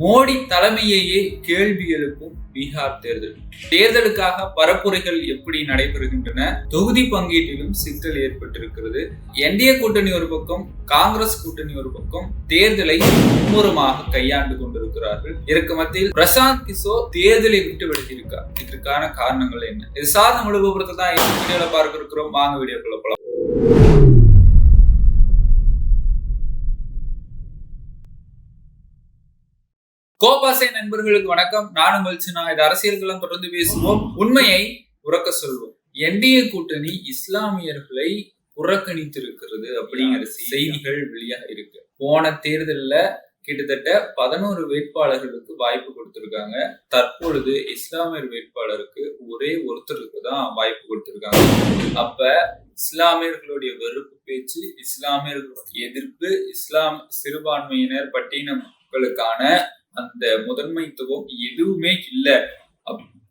மோடி தலைமையையே கேள்வி எழுப்பும் பீகார் தேர்தல். தேர்தலுக்காக பரப்புரைகள் எப்படி நடைபெறுகின்றன? தொகுதி பங்கீட்டிலும் சிக்கல் ஏற்பட்டிருக்கிறது. என்டிஏ கூட்டணி ஒரு பக்கம் காங்கிரஸ் கூட்டணி ஒரு பக்கம் தேர்தலை மும்முரமாக கையாண்டு கொண்டிருக்கிறார்கள். இதற்கு மத்தியில் பிரசாந்த் கிஷோர் தேர்தலை விட்டு விலகியிருக்கார் இதற்கான காரணங்கள் என்ன? இது சார்ந்த முழு தான் இந்த வீடியோல பார்க்க இருக்கிறோம் வாங்க வீடியோக்குள்ள போலாம். கோபாசை நண்பர்களுக்கு வணக்கம். நானும் மல்சினா. இது அரசியல்களம் தொடர்ந்து பேசுவோம். உண்மையை உறக்க சொல்வோம். என்டிஏ கூட்டணி இஸ்லாமியர்களை புறக்கணித்திருக்கிறது அப்படிங்கிற செய்திகள் வெளியாக இருக்கு. போன தேர்தல்ல கிட்டத்தட்ட பதினோரு வேட்பாளர்களுக்கு வாய்ப்பு கொடுத்திருக்காங்க. தற்பொழுது இஸ்லாமியர் வேட்பாளருக்கு ஒரே ஒருத்தருக்கு தான் வாய்ப்பு கொடுத்திருக்காங்க. அப்ப இஸ்லாமியர்களுடைய வெறுப்பு பேச்சு இஸ்லாமியர்களுடைய எதிர்ப்பு இஸ்லாம் சிறுபான்மையினர் பட்டின மக்களுக்கான அந்த முதன்மைத்துவம் எதுவுமே இல்லை.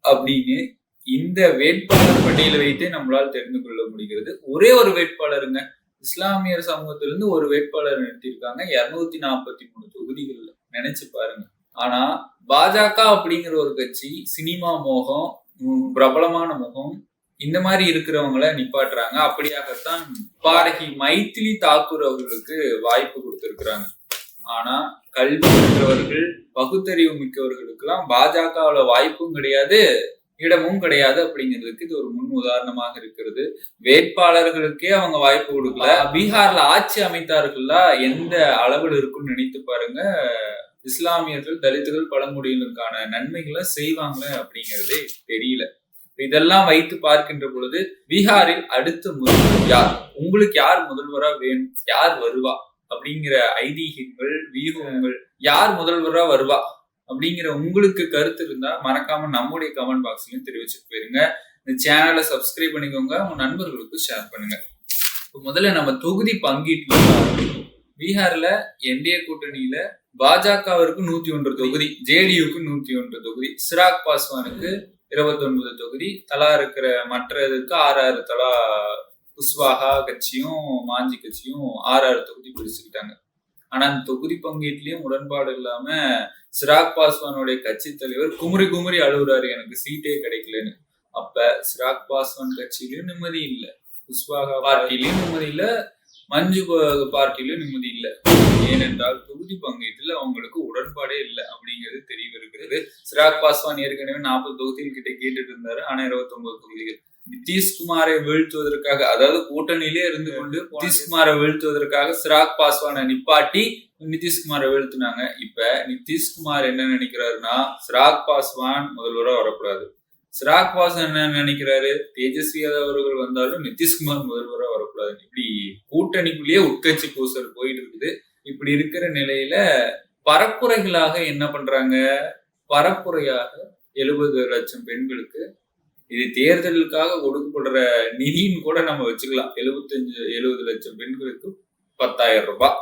அப்படின்னு இந்த வேட்பாளர் பட்டியலை வைத்தே நம்மளால் தெரிந்து கொள்ள முடிகிறது. ஒரே ஒரு வேட்பாளருங்க. இஸ்லாமியர் சமூகத்திலிருந்து ஒரு வேட்பாளர் நிறுத்தியிருக்காங்க. இருநூத்தி நாற்பத்தி மூணு தொகுதிகள்ல. நினைச்சு பாருங்க. ஆனா பாஜக அப்படிங்கிற ஒரு கட்சி சினிமா மோகம் பிரபலமான முகம் இந்த மாதிரி இருக்கிறவங்கள நிப்பாட்டுறாங்க. அப்படியாகத்தான் பாடகி மைத்திலி தாக்கூர் அவர்களுக்கு வாய்ப்பு கொடுத்திருக்கிறாங்க. ஆனா கல்வி இருக்கிறவர்கள் பகுத்தறிவு மிக்கவர்களுக்கெல்லாம் பாஜகவுல வாய்ப்பும் கிடையாது இடமும் கிடையாது அப்படிங்கிறதுக்கு இது ஒரு முன் உதாரணமாக இருக்கிறது. வேட்பாளர்களுக்கே அவங்க வாய்ப்பு கொடுக்கல. பீகார்ல ஆட்சி அமைத்தார்கள்ல எந்த அளவில் இருக்கும்னு நினைத்து பாருங்க. இஸ்லாமியர்கள் தலித்துகள் பழங்குடியினருக்கான நன்மைகளை செய்வாங்க அப்படிங்கிறதே தெரியல. இதெல்லாம் வைத்து பார்க்கின்ற பொழுது பீகாரில் அடுத்த முதல்வர் யார்? உங்களுக்கு யார் முதல்வரா வேணும்? யார் வருவா? அப்படிங்கிற ஐதீகங்கள் வியூகங்கள் யார் முதல்வரா வருவா அப்படிங்கிற உங்களுக்கு கருத்து இருந்தா மறக்காம நம்முடைய கமெண்ட் பாக்ஸ்லயும் தெரிவிச்சுட்டு போயிருங்க. இந்த சேனலை சப்ஸ்கிரைப் பண்ணிக்கோங்க. உங்க நண்பர்களுக்கு ஷேர் பண்ணுங்க. இப்போ முதல்ல நம்ம தொகுதி பங்கீட்டுல பீகார்ல என்டிஏ கூட்டணியில பாஜகவிற்கு நூத்தி ஒன்று தொகுதி ஜேடியுக்கு நூத்தி ஒன்று தொகுதி சிராக் பாஸ்வானுக்கு இருபத்தி ஒன்பது தொகுதி தலா இருக்கிற மற்றதுக்கு ஆறு ஆறு தலா குஸ்வாகா கட்சியும் மாஞ்சி கட்சியும் ஆறு ஆறு தொகுதி பிரிச்சுக்கிட்டாங்க. ஆனா அந்த தொகுதி பங்கீட்லயும் உடன்பாடு இல்லாம சிராக் பாஸ்வானுடைய கட்சி தலைவர் குமுறி குமுறி அழுகுறாரு. எனக்கு சீட்டே கிடைக்கலன்னு. அப்ப சிராக் பாஸ்வான் கட்சியிலயும் நிம்மதி இல்லை. குஸ்வாகா பார்ட்டிலயும் நிம்மதி இல்ல. மஞ்சு ப- பார்ட்டிலயும் நிம்மதி இல்ல. ஏனென்றால் தொகுதி பங்கீட்டில் அவங்களுக்கு உடன்பாடே இல்லை அப்படிங்கிறது தெரிய வருகிறது சிராக் பாஸ்வான் ஏற்கனவே நாற்பது தொகுதிகள் கிட்ட கேட்டுட்டு இருந்தாரு. ஆனா இருபத்தி ஒன்பது தொகுதிகள். நிதிஷ்குமாரை வீழ்த்துவதற்காக அதாவது கூட்டணியிலே இருந்து கொண்டு நிதிஷ்குமாரை வீழ்த்துவதற்காக சிராக் பாஸ்வானை நிப்பாட்டி நிதிஷ்குமாரை வீழ்த்துனாங்க. இப்ப நிதிஷ்குமார் என்ன நினைக்கிறாருன்னா சிராக் பாஸ்வான் முதல்வரா வரக்கூடாது. சிராக் பாஸ்வான் என்ன நினைக்கிறாரு? தேஜஸ்வி யாதவ் அவர்கள் வந்தாலும் நிதிஷ்குமார் முதல்வரா வரக்கூடாது. இப்படி கூட்டணிக்குள்ளேயே உட்கட்சி பூசல் போயிட்டு இருக்குது இப்படி இருக்கிற நிலையில பரப்புரைகளாக என்ன பண்றாங்க? பரப்புரையாக எழுபது லட்சம் பெண்களுக்கு இது தேர்தலுக்காக கொடுக்கப்படுற நிதின்னு கூட நம்ம வச்சுக்கலாம். எழுபத்தஞ்சு எழுபது லட்சம் பெண்களுக்கு பத்தாயிரம் ரூபாய்.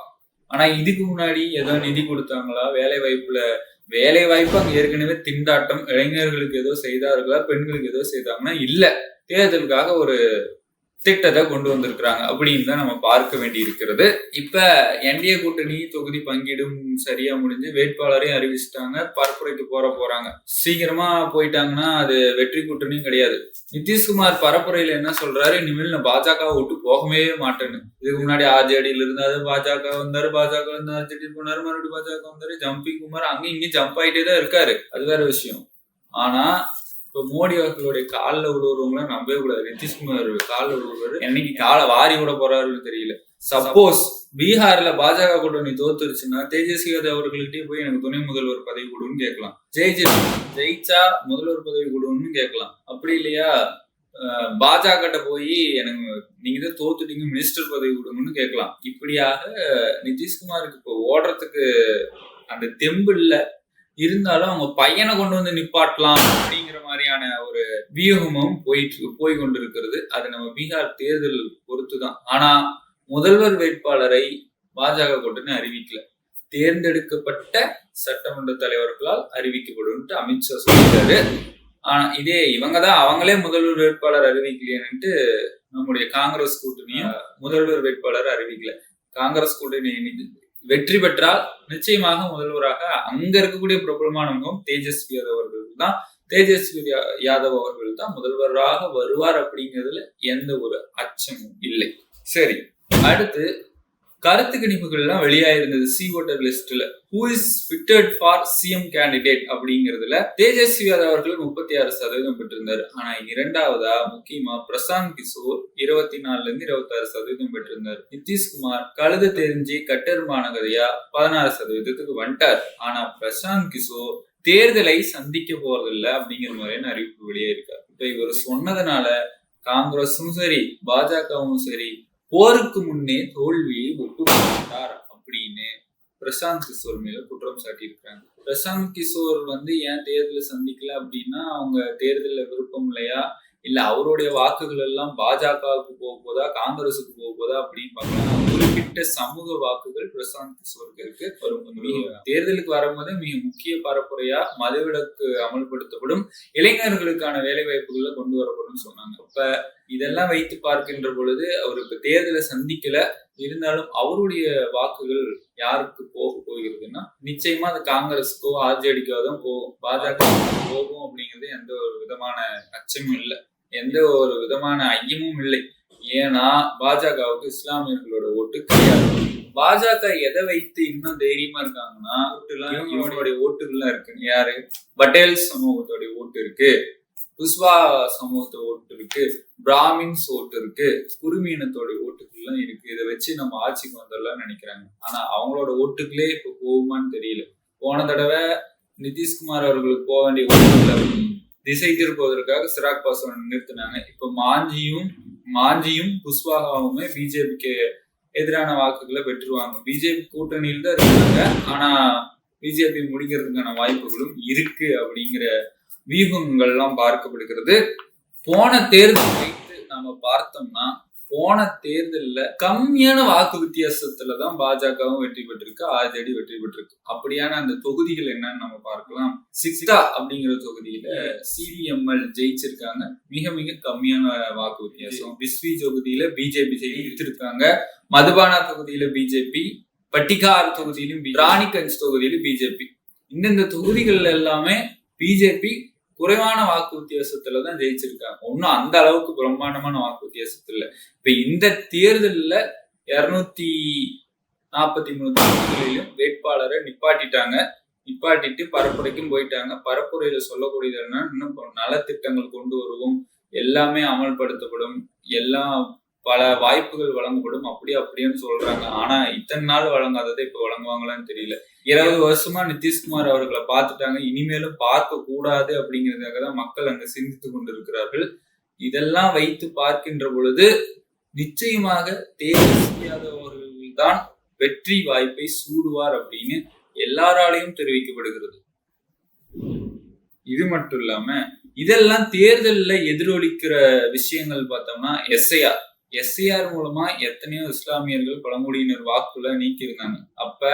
ஆனா இதுக்கு முன்னாடி ஏதோ நிதி கொடுத்தாங்களா? வேலை வாய்ப்புல வேலை வாய்ப்பு அங்க ஏற்கனவே திண்டாட்டம். இளைஞர்களுக்கு ஏதோ செய்தார்களா? பெண்களுக்கு ஏதோ செய்தாங்கன்னா இல்ல. தேர்தலுக்காக ஒரு திட்டத்தை கொண்டு வந்திருக்கிறாங்க அப்படின்னு தான் நம்ம பார்க்க வேண்டி இருக்கிறது இப்ப என்டிஏ கூட்டணி தொகுதி பங்கீடும் சரியா முடிஞ்சு வேட்பாளரையும் அறிவிச்சிட்டாங்க. பரப்புரைக்கு போற போறாங்க. சீக்கிரமா போயிட்டாங்கன்னா அது வெற்றி கூட்டணியும் கிடையாது. நிதிஷ்குமார் பரப்புரையில என்ன சொல்றாரு? இனிமேல் நான் பாஜக விட்டு போகவே மாட்டேன்னு. இதுக்கு முன்னாடி ஆர்ஜேடியில இருந்தாரு பாஜக வந்தாரு பாஜக வந்து ஆர்ஜேடி போனாரு மறுபடியும் பாஜக வந்தாரு ஜம்பிங் குமார் அங்கேயும் இங்கேயும் ஜம்ப் ஆயிட்டே தான் இருக்காரு. அது வேற விஷயம். ஆனா இப்ப மோடி அவர்களுடைய காலில் விழுவுறவங்கள நம்பவே கூடாது. நிதிஷ்குமார் காலில் விழுவுறாரு என்னைக்கு காலை வாரி விட போறாருன்னு தெரியல. சப்போஸ் பீகார்ல பாஜக கூட்டணி தோத்துருச்சுன்னா தேஜஸ்வி யாதவ் அவர்கள்ட்டே போய் எனக்கு துணை முதல்வர் பதவி கொடுன்னு கேட்கலாம். ஜெயிச்சு ஜெயிச்சா முதல்வர் பதவி கொடுன்னு கேட்கலாம். அப்படி இல்லையா? பாஜக போய் எனக்கு நீங்க தான் தோத்துட்டீங்க மினிஸ்டர் பதவி கொடுங்கன்னு கேட்கலாம். இப்படியாக நிதிஷ்குமாருக்கு இப்போ ஓடுறதுக்கு அந்த தெம்பு இல்ல. இருந்தாலும் அவங்க பையனை கொண்டு வந்து நிப்பாட்டலாம் அப்படிங்கிற மாதிரியான ஒரு வியூகமும் போயிட்டு போய் கொண்டிருக்கிறது. அது நம்ம பீகார் தேர்தல் பொறுத்து தான் ஆனா முதல்வர் வேட்பாளரை பாஜக கூட்டணி அறிவிக்கல. தேர்ந்தெடுக்கப்பட்ட சட்டமன்ற தலைவர்களால் அறிவிக்கப்படும் அமித்ஷா சொல்லிட்டாரு. ஆனா இதே இவங்க தான் அவங்களே முதல்வர் வேட்பாளர் அறிவிக்கலையேன்ட்டு நம்முடைய காங்கிரஸ் கூட்டணியும் முதல்வர் வேட்பாளர் அறிவிக்கல. காங்கிரஸ் கூட்டணி வெற்றி பெற்றால் நிச்சயமாக முதல்வராக அங்க இருக்கக்கூடிய பிரபலமானவங்க தேஜஸ்வி யாதவ் அவர்கள் தான் தேஜஸ்வி யாதவ் அவர்கள் தான் முதல்வராக வருவார் அப்படிங்கிறதுல எந்த ஒரு அச்சமும் இல்லை. சரி அடுத்து கருத்து கணிப்புகள்லாம் வெளியாயிருந்தது சி ஓட்டர் லிஸ்ட்ல who is fitted for CM candidate அப்படிங்கிறதுல தேஜஸ்வி யாதவ் அவர்கள் முப்பத்தி ஆறு சதவீதம் பெற்றிருந்தார். ஆனா இரண்டாவதா முக்கியமா பிரசாந்த் கிஷோர் இருபத்தி நாலுல இருந்து இருபத்தி ஆறு சதவீதம் பெற்றிருந்தார். நிதிஷ்குமார் கழுத தெரிஞ்சு கட்டெருமான கதையா பதினாறு சதவீதத்துக்கு வந்துட்டார். ஆனா பிரசாந்த் கிஷோர் தேர்தலை சந்திக்க போறதில்ல அப்படிங்கிற மாதிரியான அறிவிப்பு வெளியே இருக்கார் இப்ப இவர் சொன்னதுனால காங்கிரஸும் சரி பாஜகவும் சரி போருக்கு முன்னே தோல்வியை ஒப்புக்கொண்டார் அப்படின்னு பிரசாந்த் கிஷோர் மேல குற்றம் சாட்டியிருக்காங்க பிரசாந்த் கிஷோர் வந்து ஏன் தேர்தலை சந்திக்கல அப்படின்னா அவங்க தேர்தலில் விருப்பம் இல்லையா? இல்ல அவருடைய வாக்குகள் எல்லாம் பாஜகவுக்கு போக போதா காங்கிரஸுக்கு போக போதா அப்படின்னு பார்க்கலாம் குறிப்பிட்ட சமூக வாக்குகள் பிரசாந்த் கிஷோருக்கு தேர்தலுக்கு வரும்போது மிக முக்கிய பரப்புரையா மதுவிலக்கு அமல்படுத்தப்படும் இளைஞர்களுக்கான வேலை வாய்ப்புகளை கொண்டு வரப்படும் சொன்னாங்க. அப்ப இதெல்லாம் வைத்து பார்க்கின்ற பொழுது அவர் இப்ப தேர்தலை சந்திக்கல. இருந்தாலும் அவருடைய வாக்குகள் யாருக்கு போக போகிறதுன்னா நிச்சயமா அது காங்கிரஸுக்கோ ஆர்ஜேடிக்கோ தான் போகும் பாஜக போகும் அப்படிங்கிறது எந்த ஒரு விதமான அச்சமும் இல்லை. எந்த ஒரு விதமான ஐயமும் இல்லை. ஏன்னா பாஜகவுக்கு இஸ்லாமியர்களோட ஓட்டு கிடையாது. பாஜக எதை வைத்து இன்னும் தைரியமா இருக்காங்கன்னா இவங்களுடைய ஓட்டுகள்லாம் இருக்கு யாரு? பட்டேல் சமூகத்தோடைய ஓட்டு இருக்கு. குஸ்வா சமூகத்தை ஓட்டு இருக்கு. பிராமின்ஸ் ஓட்டு இருக்கு. குருமீனத்தோட ஓட்டுகள்லாம் இருக்கு. இதை வச்சு நம்ம ஆட்சிக்கு வந்துடலாம்னு நினைக்கிறாங்க. ஆனா அவங்களோட ஓட்டுகளே இப்ப போகுமான்னு தெரியல. போன தடவை நிதிஷ்குமார் அவர்களுக்கு போக வேண்டிய ஓட்டுகளை திசை திருப்புவதற்காக சிராக் பாஸ்வான் நிறுத்தினாங்க. இப்ப மாஞ்சியும் மாஞ்சியும் குஸ்வாகாவுமே பிஜேபிக்கு எதிரான வாக்குகளை பெற்றுருவாங்க. பிஜேபி கூட்டணியில் தான் இருக்காங்க. ஆனா பிஜேபி முடிக்கிறதுக்கான வாய்ப்புகளும் இருக்கு அப்படிங்கிற வியூகங்கள்லாம் பார்க்கப்படுகிறது. போன தேர்தல் வைத்து நாம பார்த்தோம்னா போன தேர்தல்ல கம்மியான வாக்கு வித்தியாசத்துல தான் பாஜகவும் வெற்றி பெற்றிருக்கு ஆர்ஜேடி வெற்றி பெற்றிருக்கு. அப்படியான அந்த தொகுதிகள் என்னன்னு நம்ம பார்க்கலாம். சிக்ஸ்டா அப்படிங்கிற தொகுதியில சிபிஎம்எல் ஜெயிச்சிருக்காங்க. மிக மிக கம்மியான வாக்கு வித்தியாசம். பிஸ்வி தொகுதியில பிஜேபி ஜெயித்திருக்காங்க. மதுபானா தொகுதியில பிஜேபி பட்டிகார் தொகுதியிலும் ராணிகஞ்ச் தொகுதியிலும் பிஜேபி. இந்தந்த தொகுதிகள்ல எல்லாமே பிஜேபி குறைவான வாக்கு வித்தியாசத்துல தான் ஜெயிச்சிருக்காங்க. ஒன்னும் அந்த அளவுக்கு பிரம்மாண்டமான வாக்கு வித்தியாசத்துல இப்ப இந்த தேர்தல்ல இருநூத்தி நாற்பத்தி மூணு தொகுதிகளிலும் வேட்பாளரை நிப்பாட்டிட்டாங்க. நிப்பாட்டிட்டு பரப்புரைக்கும் போயிட்டாங்க. பரப்புரையில சொல்லக்கூடியது என்ன இன்னும் நலத்திட்டங்கள் கொண்டு வருவோம். எல்லாமே அமல்படுத்தப்படும். எல்லாம் பல வாய்ப்புகள் வழங்கப்படும் அப்படி அப்படின்னு சொல்றாங்க. ஆனா இத்தனை நாள் வழங்காததை இப்ப வழங்குவாங்களான்னு தெரியல. இருபது வருஷமா நிதிஷ்குமார் அவர்களை பார்த்துட்டாங்க. இனிமேலும் பார்க்க கூடாது அப்படிங்கிறதுக்காக தான் மக்கள் அங்க சிந்தித்து கொண்டிருக்கிறார்கள். இதெல்லாம் வைத்து பார்க்கின்ற பொழுது நிச்சயமாக தேர்வு அவர்கள் தான் வெற்றி வாய்ப்பை சூடுவார் அப்படின்னு எல்லாராலையும் தெரிவிக்கப்படுகிறது. இது மட்டும் இல்லாம இதெல்லாம் தேர்தலில் எதிரொலிக்கிற விஷயங்கள் பார்த்தோம்னா எஸ்ஐஆர் எஸ்சிஆர் மூலமா எத்தனையோ இஸ்லாமியர்கள் பழங்குடியினர் வாக்குல நீக்கியிருந்தாங்க அப்ப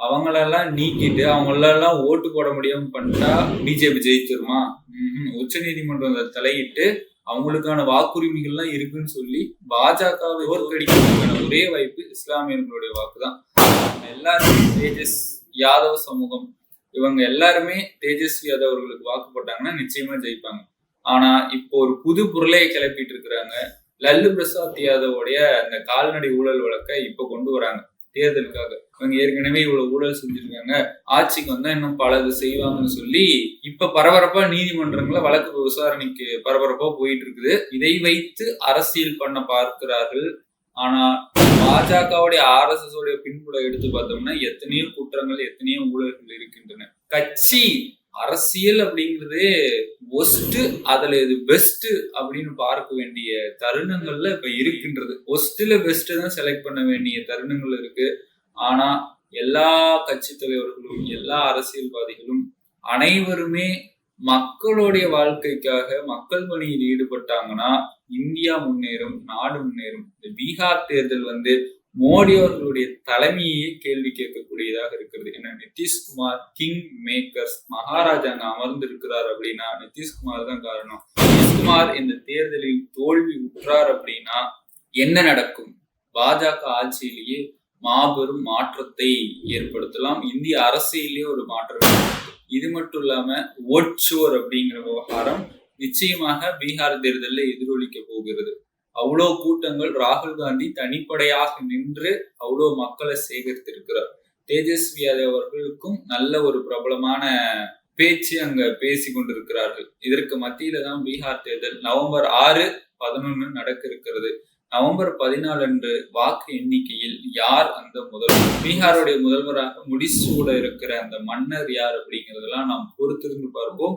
அவங்களெல்லாம் நீக்கிட்டு அவங்களெல்லாம் ஓட்டு போட முடியாம பண்ணிட்டா பிஜேபி ஜெயிச்சிருமா? உச்ச நீதிமன்றம் தலையிட்டு அவங்களுக்கான வாக்குரிமைகள்லாம் இருக்குன்னு சொல்லி பாஜகவை தோற்கடிக்கிறதுக்கான ஒரே வாய்ப்பு இஸ்லாமியர்களுடைய வாக்கு தான் எல்லாருமே தேஜஸ் யாதவ் சமூகம். இவங்க எல்லாருமே தேஜஸ்வி யாதவ் அவர்களுக்கு வாக்கு போட்டாங்கன்னா நிச்சயமா ஜெயிப்பாங்க. ஆனா இப்போ ஒரு புது பொருளையை கிளப்பிட்டு இருக்கிறாங்க. லல்லு பிரசாத் யாதவோடைய அந்த கால்நடை ஊழல் வழக்கை இப்ப கொண்டு வராங்க தேர்தலுக்காக. இவங்க ஏற்கனவே இவ்வளவு ஊழல் செஞ்சிருக்காங்க. ஆட்சிக்கு வந்தா இன்னும் பலது செய்வாங்கன்னு சொல்லி இப்ப பரபரப்பா நீதிமன்றங்கள வழக்கு விசாரணைக்கு பரபரப்பா போயிட்டு இருக்குது இதை வைத்து அரசியல் பண்ண பார்க்கிறார்கள். ஆனா பாஜகவுடைய ஆர் எஸ் எஸ் உடைய பின்புல எடுத்து பார்த்தோம்னா எத்தனையோ குற்றங்கள் எத்தனையோ ஊழல்கள் இருக்கின்றன. கட்சி அரசியல் அப்படிங்கிறதே ஒஸ்ட் அதுல இது பெஸ்ட் அப்படின்னு பார்க்க வேண்டிய தருணங்கள்ல இப்ப இருக்கின்றது. ஒஸ்ட்ல பெஸ்ட் தான் செலக்ட் பண்ண வேண்டிய தருணங்கள் இருக்கு. ஆனா எல்லா கட்சி தலைவர்களும் எல்லா அரசியல்வாதிகளும் அனைவருமே மக்களுடைய வாழ்க்கைக்காக மக்கள் பணியில் ஈடுபட்டாங்கன்னா இந்தியா முன்னேறும் நாடு முன்னேறும். இந்த பீகார் தேர்தல் வந்து மோடி அவர்களுடைய தலைமையே கேள்வி கேட்கக்கூடியதாக இருக்கிறது. ஏன்னா நிதிஷ்குமார் கிங் மேக்கர்ஸ் மகாராஜா அங்க அமர்ந்திருக்கிறார் அப்படின்னா நிதிஷ்குமார் தான் காரணம். நிதிஷ்குமார் இந்த தேர்தலில் தோல்வி உற்றார் அப்படின்னா என்ன நடக்கும்? பாஜக ஆட்சியிலேயே மாபெரும் மாற்றத்தை ஏற்படுத்தலாம். இந்திய அரசியலேயே ஒரு மாற்றம் இது மட்டும் இல்லாம ஓட்சோர் அப்படிங்கிற விவகாரம் நிச்சயமாக பீகார் தேர்தலில் எதிரொலிக்க போகிறது. அவ்வளோ கூட்டங்கள் ராகுல் காந்தி தனிப்படையாக நின்று அவ்வளோ மக்களை சேகரித்திருக்கிறார். தேஜஸ்வி யாதவ் அவர்களுக்கும் நல்ல ஒரு பிரபலமான பேச்சு அங்க பேசி கொண்டிருக்கிறார்கள். இதற்கு மத்தியில தான் பீகார் தேர்தல் நவம்பர் ஆறு பதினொன்னு நடக்க இருக்கிறது நவம்பர் பதினாலு அன்று வாக்கு எண்ணிக்கையில் யார் அந்த முதல்வர்? பீகாருடைய முதல்வராக முடிசூட இருக்கிற அந்த மன்னர் யார் அப்படிங்கிறதெல்லாம் நாம் பொறுத்திருந்து பார்ப்போம்.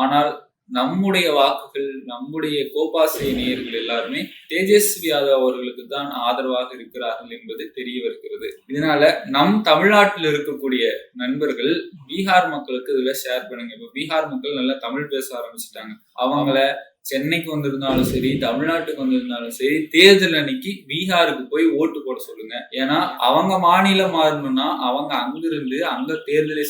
ஆனால் நம்முடைய வாக்குகள் நம்முடைய கோபாசிரிய நேயர்கள் எல்லாருமே தேஜஸ்வி யாதவ் அவர்களுக்கு தான் ஆதரவாக இருக்கிறார்கள் என்பது தெரிய வருகிறது. இதனால நம் தமிழ்நாட்டில் இருக்கக்கூடிய நண்பர்கள் பீகார் மக்களுக்கு இதுல ஷேர் பண்ணுங்க. இப்ப பீகார் மக்கள் நல்லா தமிழ் பேச ஆரம்பிச்சுட்டாங்க. அவங்கள சென்னைக்கு வந்திருந்தாலும் சரி தமிழ்நாட்டுக்கு வந்திருந்தாலும் சரி தேர்தல் அன்னைக்கு பீகாருக்கு போய் ஓட்டு போட சொல்லுங்க. ஏன்னா அவங்க மாநிலம் மாறணும்னா அவங்க அங்கிருந்து அங்க தேர்தலை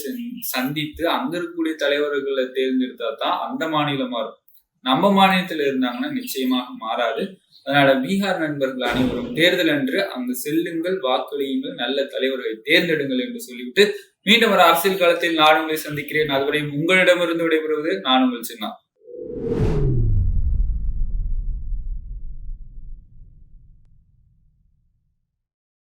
சந்தித்து அங்க இருக்கக்கூடிய தலைவர்களை தேர்ந்தெடுத்தா தான் அந்த மாநிலம் மாறும். நம்ம மாநிலத்துல இருந்தாங்கன்னா நிச்சயமாக மாறாது. அதனால பீகார் நண்பர்கள் அனைவரும் தேர்தல் அன்று அங்கு செல்லுங்கள் வாக்களியுங்கள் நல்ல தலைவர்களை தேர்ந்தெடுங்கள் என்று சொல்லிவிட்டு மீண்டும் ஒரு அரசியல் காலத்தில் நான் உங்களை சந்திக்கிறேன். அதுவரை உங்களிடமிருந்து விடைபெறுவது நான் உங்கள் சின்ன.